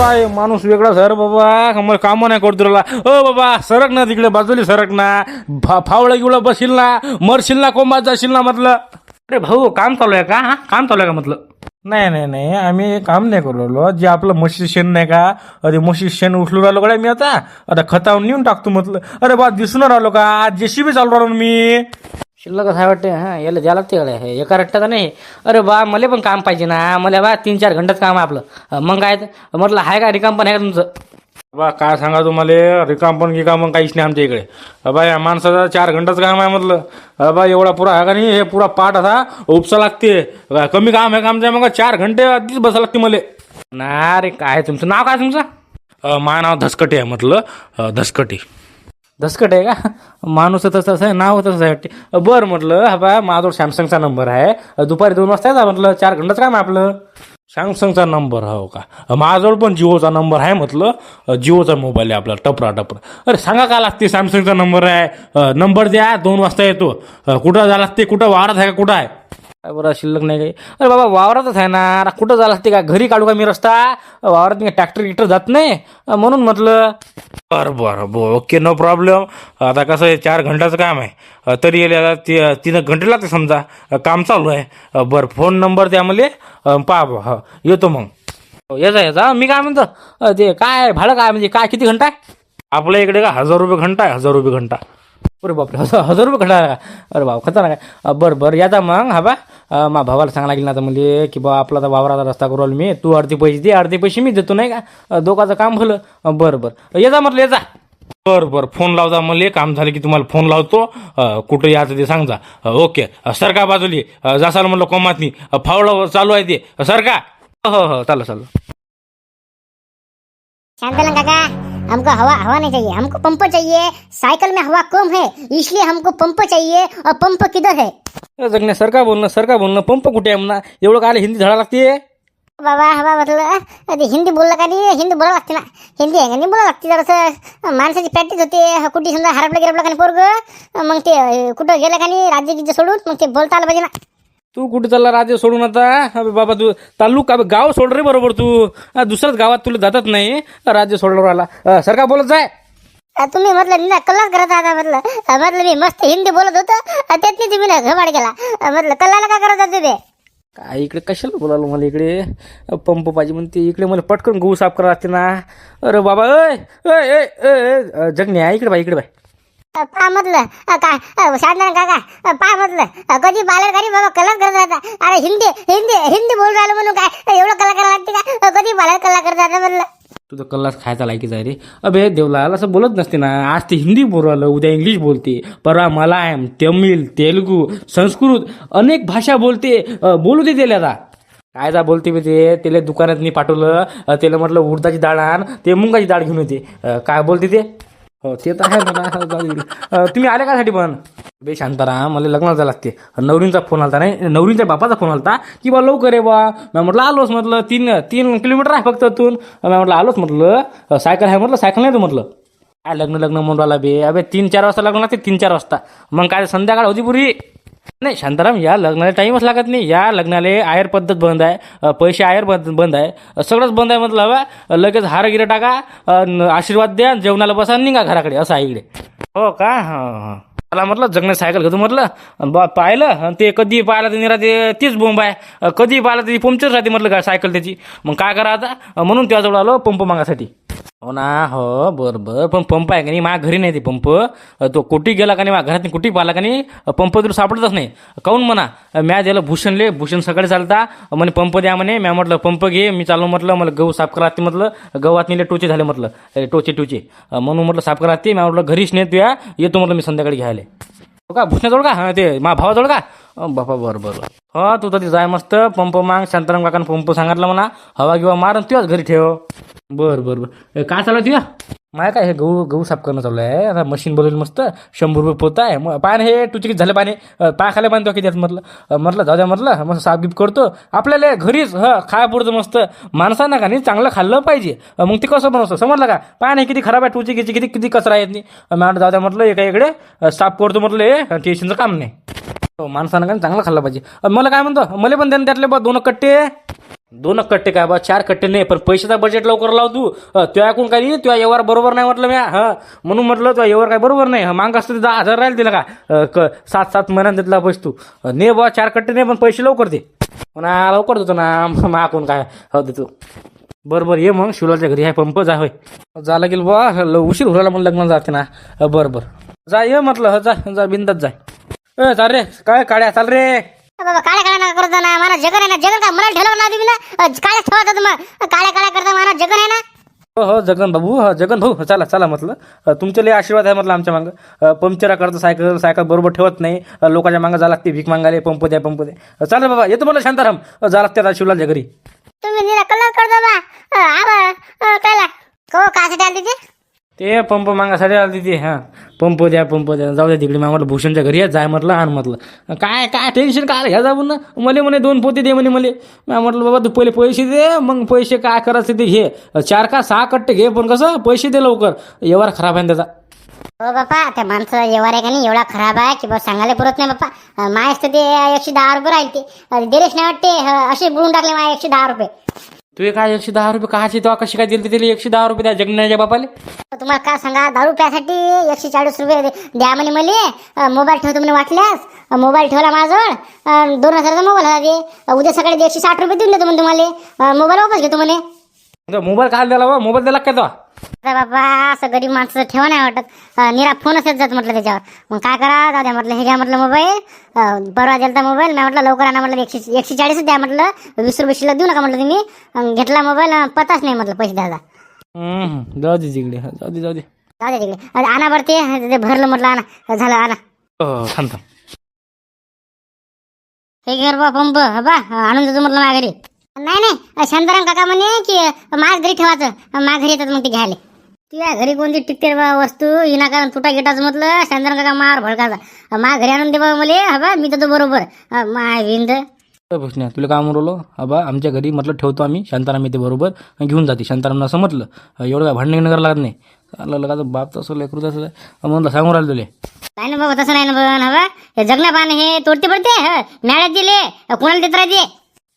बाबा हे माणूस वेगळा सर बाबा मला काम नाही करतो राहिला ओ बाबा सरक ना तिकडे बाजूली सरक ना. फा फावळं गिवळं बसशील ना मरशील ना कोंबात जाशील ना म्हटलं. अरे भाऊ काम चालू आहे का? हा? काम चालू आहे का म्हटलं? नाही नाही नाही आम्ही काम नाही करू राहिलो. जे आपलं म्हशी शेण नाही का? अरे म्हशी शेण उचलून राहिलो कडे मी आता? आता खतावून नेऊन टाकतो म्हटलं. अरे बा दिसून राहिलो का? आज जेसीबी चालू राहिलो मी. शिल्लकच आहे वाटते. हां याला द्या लागते गड्या हे एका रट्ट्याचा नाही. अरे बा मला पण काम पाहिजे ना. मला बा तीन चार घंट्यात काम आहे आपलं. मग काय? म्हटलं आहे का रिकाम पण आहे का तुमचं? बा काय सांगा तुम्हाला? रिकाम पण गिकाम पण काहीच नाही आमच्या इकडे. अबा या माणसाचा चार घंटाच काम आहे म्हटलं. अबा एवढा पुरा आहे का नाही? हे पुरा पाठ असा उपसा लागते. बा, कमी काम आहे का आमच्या? मग चार घंटे आधीच बसा लागते मला. ना रे काय तुमचं? नाव काय तुमचं? माझं नाव धसकटे आहे म्हटलं. अ, धसकटे. धसकट आहे का? माणूस तसं आहे नाव तसं आहे. वाटते बरं म्हटलं हा बा माझा सॅमसंगचा नंबर आहे. दुपारी दोन वाजता येतात म्हटलं चार घंटाच काम आपलं. सॅमसंगचा नंबर हो का? माझ्याजवळ पण जिओचा नंबर आहे म्हटलं. जिओचा मोबाईल आहे आपला टपरा टपरा अरे सांगा का लागते सॅमसंगचा नंबर आहे? नंबर द्या दोन वाजता येतो. कुठं जा लागते कुठं वाढत आहे का? कुठं आहे? काय बरं शिल्लक नाही काही. अरे बाबा वावरातच आहे ना. कुठं झालं असते का? घरी काढू का मी रस्ता? वावरात नाही ट्रॅक्टर गिक्टर जात नाही. म्हणून म्हटलं. बरं बरं बरं. ओके नो प्रॉब्लेम आता कसं आहे चार घंटाचं काम आहे. तरी येले आता ती तीन घंटे लागते समजा. काम चालू आहे. बरं फोन नंबर द्या मला. पहा बा हा. येतो मग. हो, याचा याचा मी काय म्हणतो? ते काय भाडं काय? म्हणजे काय किती घंटा आहे? आपल्या इकडे का हजार रुपये घंटा आहे हजार रुपये घंटा. अरे बापरे हजार हजार रुपये का? अरे बाप खतरनाक आहे. बरं बरं याचा मग हा बा. मा भावाला सांगा लागेल ना आता म्हणजे की बा आपला तर वावराचा रस्ता करू राहिलो मी. तू अर्धे पैसे दे अर्धे पैसे मी देतो नाही का? दोघाचं काम भलं. बरं बरं. येजा म्हटलं येजा बरं बरं फोन लावता मला. काम झालं की तुम्हाला फोन लावतो. कुठं यायचं ते सांगा अ, ओके. सरका बाजूली? जासाल म्हणलं कोमातनी. फावडं चालू आहे ते. सरका हो हो चालू चालू शांतलन काका. हमको हवा हवा नहीं चाहिए हमको पंप चाहिए साइकिल में हवा कम है इसलिए हमको पंप चाहिए और पंप किधर है? जगण्या सरका बोलणं सरका बोलणं पंप कुठे आहे म्हणा एवढं काय हिंदी धडा लागते बाबा हवा म्हटलं ते हिंदी बोललं का नाही हिंदी बोला लागते ना हिंदी आहे का नाही बोला लागते जरासं माणसाची प्रॅक्टिस होते कुठे समजा हरपलं गिरपलं का नाही पोरग मग ते कुठं गेलं का नाही राज्य गिज्य सोडून मग ते बोलता आलं पाहिजे ना तू कुठे चालला राज्य सोडून आता? अबे बाबा तू तालुका अबे गाव सोड रे बरोबर तू. अं, दुसऱ्याच गावात तुला जातात नाही. राज्य सोडलं राहिला अं, सरका बोलत जाय. अं, तुम्ही म्हटलं ना कल्लाच करत आता म्हटलं. अं, म्हटलं मी मस्त हिंदी बोलत होतो. अं, त्यातनी तुम्ही ना घबाड केला. अं, म्हटलं कल्लाला का करत होता तुम्ही काय इकडे कशाला बोलालो मला इकडे? अं, पंप पाहिजे म्हणते. इकडे मला पटकन गहू साफ करा लागते ना. अरे बाबा अय अय अय, अय, जगण्या इकडे बाई इकडे बाई. पा म्हटलं काय शांतन काका अं, पा म्हटलं कधी बालर कधी बाबा कलर करत राहता? अरे हिंदी हिंदी हिंदी बोल राहिलं म्हणून काय? एवढं कला करायला लागते का कधी बालर कला करत राहता म्हटलं तुझं कल्लाच खायचा लायकीच आहे रे. अबे देवलाल असं बोलत नसते ना. आज ते हिंदी बोललं उद्या इंग्लिश बोलते. परवा मलायम तमिळ तेलुगू संस्कृत अनेक भाषा बोलते. बोलू दे त्याला आता. काय जा बोलते मी ते? त्याला दुकानात मी पाठवलं. त्याला म्हटलं उडदाची डाळ आण ते मुंगाची डाळ घेऊन येते. काय बोलते ते? हो ते तर आहे म्हणा जाऊ दे. अं, तुम्ही आले कासाठी पण? बे शांताराम मला लग्नाला जायला लागते. नवरींचा फोन आलता नाही नवरींच्या बापाचा फोन आलता. की बा लवकर आहे बा. मी म्हटलं आलोच म्हटलं तीन तीन किलोमीटर आहे फक्त तून मी म्हटलं आलोच म्हटलं. सायकल आहे म्हटलं सायकल नाही तू म्हटलं. काय लग्न लग्न म्हणून राहिला बे. अबे तीन चार वाजता लग्न लागते तीन चार वाजता. मग काय संध्याकाळ होती पुरी? नाही शांताराम या लग्नाला टाईमच लागत नाही. या लग्नाला आयर पद्धत बंद आहे. पैसे आयर बंद बंद आहे. सगळंच बंद आहे म्हटलं हवा लगेच हार गिरं टाका. आशीर्वाद द्या जेवणाला बसा निघा घराकडे. असं आहे इकडे. हो का? हां हां. मला म्हटलं जगण्यात सायकल घेतो म्हटलं. बा पाहिलं ते कधी पाहिलं तर निरा ते तीच बोंब आहे. कधी पाहिलं तरी पंक्चर राहते म्हटलं का सायकल त्याची. मग काय करा आता? म्हणून त्याजवळ आलो पंप मागासाठी. हो ना हो बरं बरं. पण पंप आहे का नाही? माझ्या घरी नाही ते पंप. तो कुठे गेला का नाही? माझ्या घरात कुठे पाहिला का नाही? पंप तुला सापडतच नाही. काऊन म्हणा? अ, म्या दिलं भूषणले भूषण सकाळी चालता. म्हणे पंप द्या म्हणे. म्या म्हटलं पंप घे. मी चालू म्हटलं मला गहू साफ करा ते म्हटलं. गव्हात नेले टोचे झाले म्हटलं. टोचे टोचे. म्हणून म्हटलं साफ करा ते म्या म्हटलं घरीच नेत या येतो म्हटलं मी संध्याकाळी घ्यायला. हो का? भूषणाजवळ का? हां ते माझ्या भावाजवळ का? बापा बरं बरं. हो तू तर जाय मस्त. पंप माग शांताराम काकानं पंप सांगितलं म्हणा. हवा किंवा मार आणि तुझ्याच घरी ठेव. बरं बरं बरं. काय चालू आहे तुझ्या? माय काय हे गहू गहू साफ करणं चालू आहे. आता मशीन बोलवली मस्त. शंभर रुपये पोत आहे. मग पाय ना हे तुझे किती झाले पाणी. पाय खाले पाणी तो किती म्हटलं. म्हटलं जाऊ द्या म्हटलं. मस्त साफ गिफ करतो. आपल्याला घरीच ह खाय पुरतं मस्त. माणसांना का नाही चांगलं खाल्लं पाहिजे. मग ते कसं बनवतं? समजलं का? पाय नाही किती खराब आहे टुची किती किती किती कचरा येत नाही. अ, मी म्हटलं जाऊ द्या म्हटलं एका इकडे. साफ करतो म्हटलं हे टेन्शनचं काम नाही. हो, माणसानं का चांगला चांगलं खाल्लं पाहिजे. मला काय म्हणतो मला पण द्या त्यातले बा दोन कट्टे. दोन कट्टे काय बा चार कट्टे नाही पण पैशाचा बजेट लवकर लाव तू. अ, ऐकून काही तुझ्या व्यवहार बरोबर नाही म्हटलं म्या हा? म्हणून म्हटलं तुझा व्यवहार काय बरोबर नाही. मांग असतं दहा हजार राहील तिला का? क सात सात महिन्यात तिथला पैसे तू. ने बा चार कट्टे नाही पण पैसे लवकर दे. ना लवकर देतो ना माकून काय हो देतो. बरं बरं ये मग शिवलाच्या घरी आहे पंप जा होय. जा लागेल बा ल- उशीर होराला मग लग्न जाते ना. बरं बरं. जा ये म्हटलं जा जा बिंदात जाय ए चाल रे काय काड्या चाल रे अ बाबा काळ्या काळ्या नका करता ना मला जगन आहे ना जगन का मला ठेवलं ना तुम्ही ना अ, काळ्या ठेवता तुम्ही काळ्या काळ्या करता मला जगन आहे ना हो हो जगन बाबू हो जगन भाऊ चला चला म्हटलं अ, तुमचे लय आशीर्वाद आहे म्हटलं आमच्या मागं पंक्चरा करतं सायकल सायकल बरोबर ठेवत नाही अ, लोकांच्या मागं जा लागते भीक मागायला पंप द्या पंप द्या अ, चालेल बाबा येतो मला शांताराम अ, जा लागते आता शिवलालच्या घरी तुम्ही निरा कल्ला करता बा अ, आबा अ, कायला को कासाठी आली ते ते पंप मागासाठी आला तिथे हां. पंप द्या पंप द्या. जाऊ द्या तिकडे. मग म्हटलं भूषणच्या घरी जाय म्हटलं आण म्हटलं. काय काय टेन्शन काय ह्या जाऊन ना. मले म्हणे दोन पोते दे म्हणे मले. म्हटलं बाबा तू पहिले पैसे दे मग पैसे काय करायचं ते घे. चार का सहा कट्टे घे पण कसं? पैसे दे लवकर. व्यवहार खराब आहे ना त्याचा. हो बापा त्या माणसं व्यवहार आहे का नाही? एवढा खराब आहे की बा सांगायला पुरत नाही बाप्पा मायच तर ते एकशे दहा रुपये राहील ते दिलेच नाही वाटते. असे बुडून टाकले माय एकशे दहा रुपये. तुझे काय एकशे दहा रुपये काहाचे तेव्हा कशी काय दिली त्याला एकशे दहा रुपये द्या जगण्याच्या बापाले. तुम्हाला काय सांगा? दारू प्यासाठी एकशे चाळीस रुपये दे- द्या म्हणे मला. मोबाईल ठेवतो म्हणे वाटल्यास. अ, मोबाईल ठेवला माझ्याजवळ. अ, दोन हजाराचा मोबाईल होता ते. अ, उद्या सकाळी ते एकशे साठ रुपये देऊन देतो म्हणे तुम्हाला अ, मोबाईल वापस घेतो म्हणे. मोबाईल काय द्याला बा मोबाईल द्याला काय तेव्हा? अरे बाबा असं गरीब माणसाचं ठेवा नाही वाटत. निरा फोनच येत जात म्हटलं त्याच्यावर. मग काय करा दादा म्हटलं हे घ्या म्हटलं मोबाईल परवा दिलता मोबाईल मी म्हटलं लवकर आणा म्हटलं एकशे एकशे चाळीसच द्या म्हटलं. वीस रुपये शिल्लक देऊ नका म्हटलं तुम्ही. घेतला मोबाईल पताच नाही म्हटलं पैसे हम्म, जाऊ दे तिकडे हा, जाऊ दे जाऊ दे. जाऊ दे तिकडे आणा बरं ते. भरलं म्हटलं आणा. झालं आणा. हो थांब हे घर बा पंप. हा बा आणून देतो म्हटलं माझ्या घरी. नाही नाही. शांताराम काका म्हणे की माझ्या घरी ठेवायचं. माझ्या घरी येतात मग ते घ्यायला. तुझ्या घरी कोणती टिकते बा वस्तू? हिना कारण तुटा गिटाचं म्हटलं शांताराम काका मार भडकाचा माझ्या घरी आणून दे बा मले हा बा मी तर बरोबर. माय विंद. तुला काय म्हणलो अबा आमच्या घरी म्हटलं ठेवतो आम्ही शांताराम येते बरोबर घेऊन जाते. शांतारामनं असं म्हटलं. एवढं काय भांडण करायला लागत नाही. बाप तसं लेकरू तसं. म्हणलं सांगून राहिलं तुले. नाही ना बाबा तसं नाही ना बघ हा बा. हे जगण्या पान हे तोडते पडते मेळ्यात दिले कोणाला देत राहते?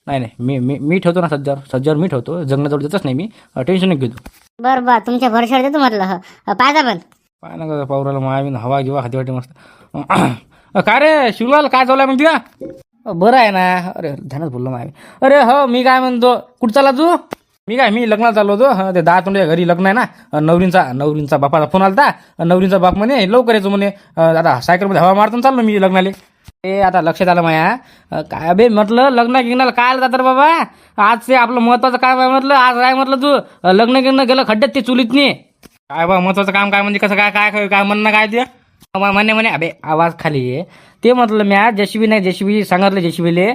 नाही नाही. मी मी मी ठेवतो ना सज्जावर सज्जावर मी ठेवतो. जगण्याजवळ देतच नाही मी. टेन्शन नाही घेतो. बरं बा तुमच्या भरशावर देतो म्हटलं. ह. अ, पाहिजा पण. पाय ना का पावराला मायावीन हवा किंवा हाती वाटी मस्त. अं, काय रे शिवलाल काय चालू आहे मग तुला बरं आहे ना. अरे ध्यानच बोललो मायावी अरे हो मी काय म्हणतो? कुठं चालला तू? मी काय मी लग्नाला चाललो होतो. हं, ते दहा तोंड्या घरी लग्न आहे ना. अं, नवरींचा नवरींचा बापाचा फोन आलता. अं, नवरींचा बाप म्हणे लवकर येतो म्हणे. अं, आता सायकलमध्ये हवा मारतो चाललो मी लग्नाले. ए आता लक्षात आलं माया. काय बे म्हटलं लग्न गिग्नाला काय आलं तर बाबा? आज ते आपलं महत्वाचं काम आहे म्हटलं आज काय म्हटलं तू लग्न गिग्न गेलं खड्ड्यात ते चुलीत नाही काय बा महत्वाचं काम काय म्हणजे कसं काय काय काय म्हणणं काय ते? म- म्हणे म्हणे अबे आवाज खाली आहे ते म्हटलं म्या जेसीबी नाही जेसीबी सांगितलं जेसीबीले.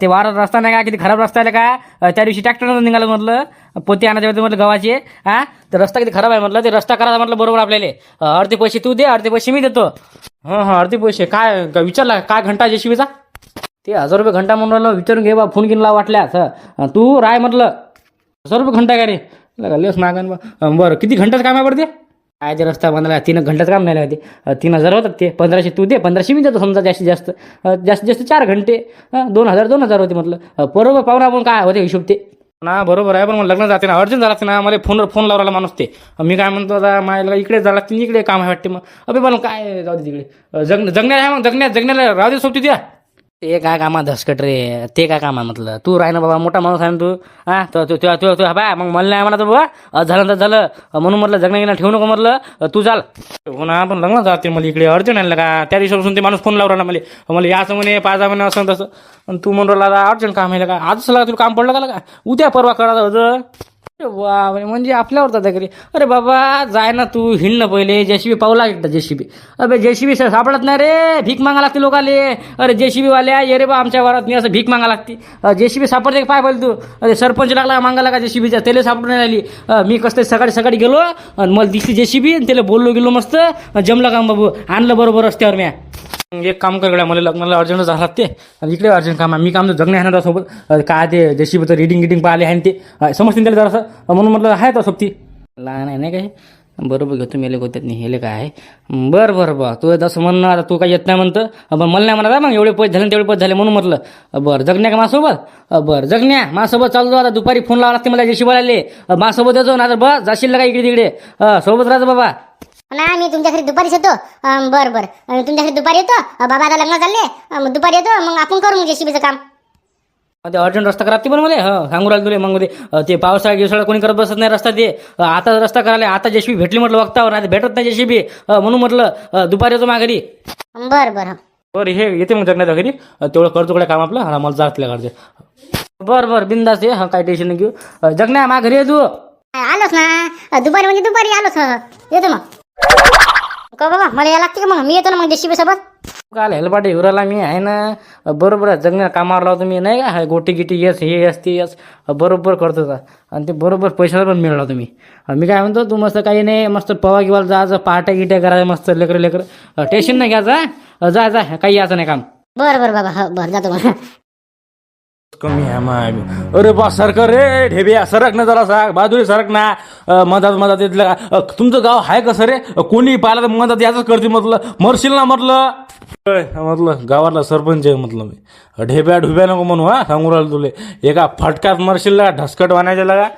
ते वारत रस्ता नाही का किती खराब रस्ता आहे का? त्या दिवशी ट्रॅक्टरनं निघालं म्हटलं. पोते आणायचे होते म्हटलं गव्हाचे हा? तर रस्ता किती खराब आहे म्हटलं. ते रस्ता करायचा म्हटलं बरोबर आपल्याला. अर्धे पैसे तू दे अर्धे पैसे मी देतो. हां हां अर्धे पैसे. काय विचारला काय घंटा जेसीबीचा? ते हजार रुपये घंटा म्हणून राहिलं. विचारून घे बा फोन किनला वाटल्यास. तू राय म्हटलं. हजार रुपये घंटा का रे? लस लेस मागन बा. बरं किती घंटाच काम आहे बरं ते? काय जे रस्ता बांधला तीन घंट्याचं काम नाही होते तीन हजार होतात ते. पंधराशे तू दे पंधराशे मी देतो समजा जास्तीत जास्त. जास्तीत जास्त चार घंटे. दोन हजार दोन हजार होते म्हटलं. बरोबर पाहुणा आपण काय होते हिशोब ते? ना बरोबर आहे पण मग लग्न जाते ना. अर्जंट झाला ना. मला फोनवर फोन लावला माणूस ते. मी काय म्हणतो आता माझ्या इकडे झाला लागते इकडे काम आहे वाटते मग. अभि मला काय जाऊ दे तिकडे. जग जगण्या जगण्याला आहे मग जगण्यात जगण्याला राहू दे सोबती द्या. ते काय कामा धसकट रे? ते काय कामा म्हटलं? तू राही ना बाबा मोठा माणूस आहे ना तू? हा? तो तू तू तू तू बा मग मला नाही म्हणा बाबा झालं तर झालं. म्हणून म्हटलं जगणं गेला ठेवू नको म्हटलं. तू चाल. हो ना पण लग्न जाते मला इकडे. अर्जंट आणलं का? त्या दिवसापासून ते माणूस फोन लावला ना मला. मला याचं म्हणे पाजा म्हणे असं तसं. आणि तू म्हणून राहिला अर्जंट काम आहे का? आजच लागा तुला काम पडलं का का उद्या परवा करा होतं वा म्हणे म्हणजे आपल्यावर जाता घरी अरे बाबा जाय ना तू हिंड पहिले जेसीबी पावला एकदा जेसीबी? अरे जेसीबी सापडत नाही रे भीक मागा लागते लोकाले. अरे जेसीबी वाल्या ये रे बा आमच्या वरात मी असं भीक मागा लागते. जेसीबी सापडते पाय पहिले तू? अरे सरपंच लागला मागा लागा जेसीबीचा? त्याला सापडून राहिली. मी कसं सकाळी सकाळी गेलो आणि मला दिसली जेसीबी आणि त्याला बोललो गेलो मस्त. जमलं का बाबू? आणलं बरोबर रस्त्यावर म्या. एक काम कर गड्या मला लग्नाला अर्जंट झाला ते आणि इकडे अर्जंट काम आहे. मी काम जगणे आहे ना सोबत काय ते जशी तर रिडिंग गिडिंग पाहिले आहे ते. समजते ना त्याला जरासं. म्हणून म्हटलं आहे तो. सोबती लहान आहे नाही काय बरोबर घेतो मेले गोत्यात नाही हेले काय आहे बरं बरं बा तू जसं म्हणणं आता तू काय येत नाही म्हणतं. बरं मला नाही म्हणा मग एवढे पैसे झाले तेवढे पैसे झाले म्हणून म्हटलं. अं, बरं जगण्या का माझ्यासोबत? बरं जगण्या माझ्यासोबत चालतो आता दुपारी फोन लावा लागते मला जशी बोलायले माझ्यासोबत येतो ना तर बस जाशील ना का इकडे तिकडे सोबत राहतो बाबा. ना मी तुमच्या घरी दुपारीच येतो. बरं बरं. तुमच्या घरी दुपारी येतो. बाबा आता लग्न चालले दुपारी येतो मग आपण करू मग जेसीबीचं काम. ते अर्जंट रस्ता करा ते पण हं सांगू राहिलो तुले मग ते पावसाळा गिवसाळा कोणी करत बसत नाही रस्ता ते. आता रस्ता करायला आता जेशबी भेटली म्हटलं वक्तावर आता भेटत नाही जेशबी म्हणून म्हटलं दुपारी येतो माघारी. बरं बरं बरं हे येते मग जगण्याच्या घरी. तेवढं करतो कडे काम आपलं हा मला जातल्या घरचे. बरं बरं बिंदास आहे हा काय टेन्शन नाही घेऊ. जगण्या मा घरी ये तू. आलोच ना? दुपारी म्हणजे दुपारी आलोच. येतो मग. का बाबा मला या लागते का मग? मी येतो ना मग जेसीबी सोबत? काल हेलपाटे हिवराला मी आहे ना. बरोबर आहे जगण्या कामावर लावतो मी नाही का? गोटी गिटी येस हे येस ते येस. बरोबर करतो का आणि ते बरोबर पैशाला पण मिळला तुम्ही. मी काय म्हणतो तू मस्त काही नाही मस्त पवा किंवा जायचं पाट्या गिट्या करायचं मस्त लेकर लेकर. टेन्शन नाही घ्यायचं हं? जा जा काही यायचं नाही काम. बरं बरं बाबा हो बरं जातो मग कमी आहे माय अरे बा सरकार रे ढेबे सरक ना जरा सा बाजूला सरक ना. मधात मधात येतलं तुमचं गाव आहे कसं रे? कोणी पाहिलं तर मधात याच करते म्हटलं. मरशील ना म्हटलं. म्हटलं गावातला सरपंच आहे म्हटलं मी. ढेब्या ढुब्या नको म्हणू हा सांगू राहिलो तुले. एका फटक्यात मरशील लागा ढसकट वाण्याच्या लागा.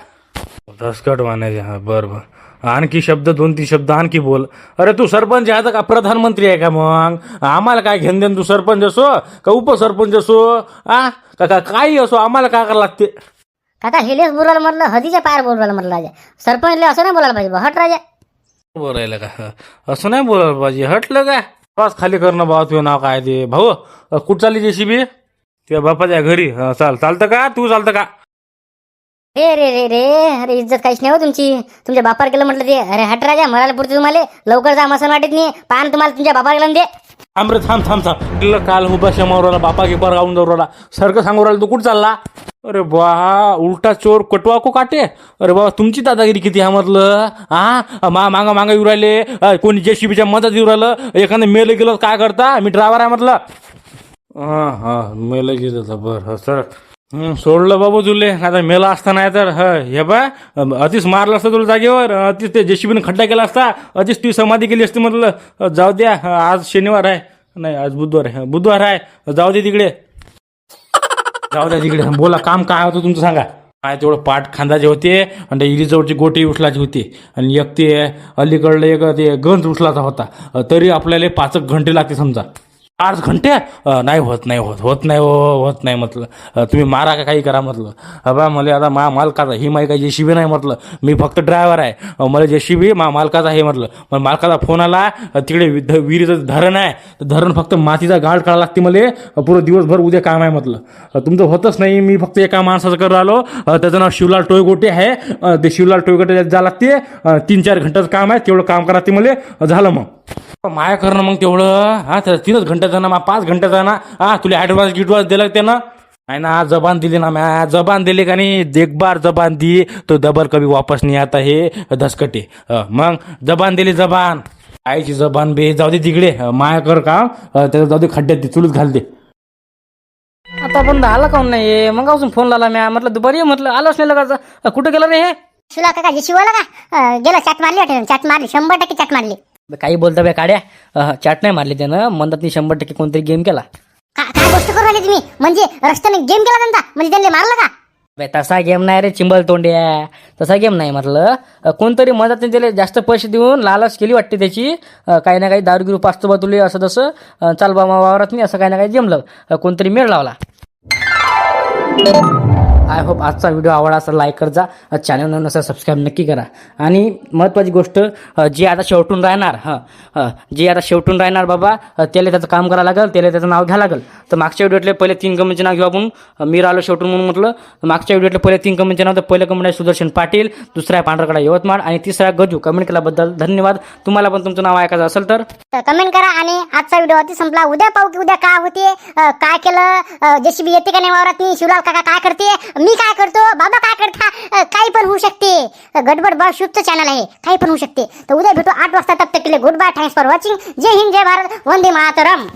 ढसकट वाण्याचे हा बरं बरं. आणखी शब्द दोन तीन शब्द आणखी बोल. अरे तू सरपंच आहे का प्रधानमंत्री आहे का मग? आम्हाला काय घेणं देणं तू सरपंच असो का उपसरपंच असो? आ? का का काही असो आम्हाला काय करावं लागते? काका हेलेच बोलायला म्हटलं हदीच्या पायर बोलायला म्हटलं राजा. सरपंचले असं नाही बोलायला पाहिजे. हट राजा. बोलायला का? असं नाही बोलायला पाहिजे हटलं काय पास खाली करणं भाऊ तुझं नाव काय ते? भाऊ कुठं चालली जेसीबी? त्या बापाच्या घरी. हं, चाल चालतं का? तू चालतं का? ए रे रे रे. अरे इज्जत काहीच नाही हो तुमची. तुमच्या बापार केलं म्हटलं ते. अरे हट राजा मरायला पुरते तुम्हाला. लवकर जा मसन वाटत नाही पान तुम्हाला तुमच्या बापार केलं ना ते. थांब रे थांब थांब थांब. काल उभा शमावराला बापा गिपार गाऊन जाऊ सारखं सांगू राहिला तू कुठं चालला? अरे बा उलटा चोर कटवा को काटे. अरे बाबा तुमची दादागिरी किती आहे म्हटलं हा मा मागा मागा येऊ राहिले. अ, कोणी जेसीबीच्या मदत येऊ राहिलं? एखादं मेलं गेलं तर काय करता? मी ड्रायव्हर आहे म्हटलं. हा हा मेलं गेलं तर बरं. सर सोडलं बाबू तुले. आता मेला असता नाही तर हे बा अतिच मारलं असतं तुला जागेवर अतिच ते जेसीबीने खड्डा केला असता अतिच ती समाधी केली असती म्हटलं जाऊ द्या आज शनिवार आहे. नाही आज बुधवार आहे. बुधवार आहे. जाऊ दे तिकडे. जाऊ द्या तिकडे. बोला काम काय होतं तुमचं सांगा. काय तेवढं पाठ खांदाचे होते आणि त्या इरीजवळची गोटी उचलायची होती. आणि एक ते अलीकडलं एक ते गंज उचलाचा होता. तरी आपल्याला पाच एक घंटे लागते समजा. आठ घंटे? नाही होत नाही होत होत नाही हो होत नाही म्हटलं. तुम्ही मारा का काही करा म्हटलं. अबा मला आता मा मालकाचा ही माही काही जेशीबी नाही म्हटलं. मी फक्त ड्रायव्हर आहे. मला जेशीबी मा मालकाचा हे म्हटलं. मग मालकाचा फोन आला तिकडे विध विहिरीचं धरण आहे. तर धरण फक्त मातीचा गाळ काढा लागते मला. पुरं दिवसभर उद्या काम आहे म्हटलं. तुमचं होतच नाही. मी फक्त एका माणसाचं करू आलो त्याचं नाव शिवलाल टोयगोटे आहे. ते शिवलाल टोयगोटे जा लागते. तीन चार घंट्याचं काम आहे. तेवढं काम करा ते मला. झालं मग. माया करणं मग तेवढं हा तर तीनच घंट्याचं ना मा पाच घंट्याचा ना हा तुला ॲडव्हान्स गिडव्हान्स दिलं त्यानं? नाही ना जबान दिली ना म्या जबान दिली का नाही एक बार जबान दी तो डबल कभी वापस नाही आता हे धसकटे. मग जबान दिली जबान. आईची जबान बे जाऊ दे तिकडे. माया कर का त्याचं जाऊ दे खड्ड्यात दे चुलीत घाल दे. आता पण आला काऊन नाही मग अजून फोन लावला मी म्हटलं दुपारी म्हटलं आलोच नाही लगायचं कुठं गेलं रे हे? काका जे शिवला का? गेलं चाट मारली वाटेल चाट मारली शंभर टक्के चाट मारली. काही बोलता बे काड्या. चाट नाही मारली त्यानं. म्हणतात नी शंभर टक्के कोणतरी गेम केला. का काय गोष्ट करू राहिली तुम्ही? म्हणजे रस्त्याने गेम केला त्यांचा? म्हणजे त्यांनी मारलं का? बे तसा गेम नाही रे चिंबल तोंड्या. तसा गेम नाही म्हटलं. अ, कोणतरी मदत त्याला जास्त पैसे देऊन लालच केली वाटते त्याची. अ, काही ना काही दारू गिरू पाचतो बा तुले असं तसं. अ, चाल बा मा वावरात नाही असं काही ना काही जमलं अ, कोणतरी मेळ लावला. आय होप आजचा व्हिडिओ आवडला असेल लाईक कर जा चॅनल नसेल सबस्क्राईब नक्की करा. आणि महत्त्वाची गोष्ट जी जे आता शेवटून राहणार हां जे आता शेवटून राहणार बाबा त्याला त्याचं काम करावं लागेल त्याला त्याचं नाव घ्यावं लागेल. तर मागच्या व्हिडिओतले पहिले तीन कंपनीचे नाव घेऊ आपण. मी राहिलो शेवटून म्हणून म्हटलं. मागच्या व्हिडिओतले पहिले तीन कंपनीचे नाव तर पहिलं कंपनी आहे सुदर्शन पाटील दुसरा आहे पांढरकडा यवतमाळ आणि तिसरा आहे गजू. कमेंट केल्याबद्दल धन्यवाद. तुम्हाला पण तुमचं नाव ऐकायचं असेल तर. कमेंट करा आणि आजचा व्हिडिओ अति संपला. उद्या पाहू की उद्या काय होते काय केलं जेसीबी येते का नाही वावरात शिवलाल काका काय करते मी काय करतो? बाबा काय करता? काही पण होऊ शकते. गडबड बा शुभचं चॅनल आहे. काही पण होऊ शकते. तर उद्या भेटू आठ वाजता तब तक good bye thanks for watching जय हिंद जय भारत. वंदे मातरम.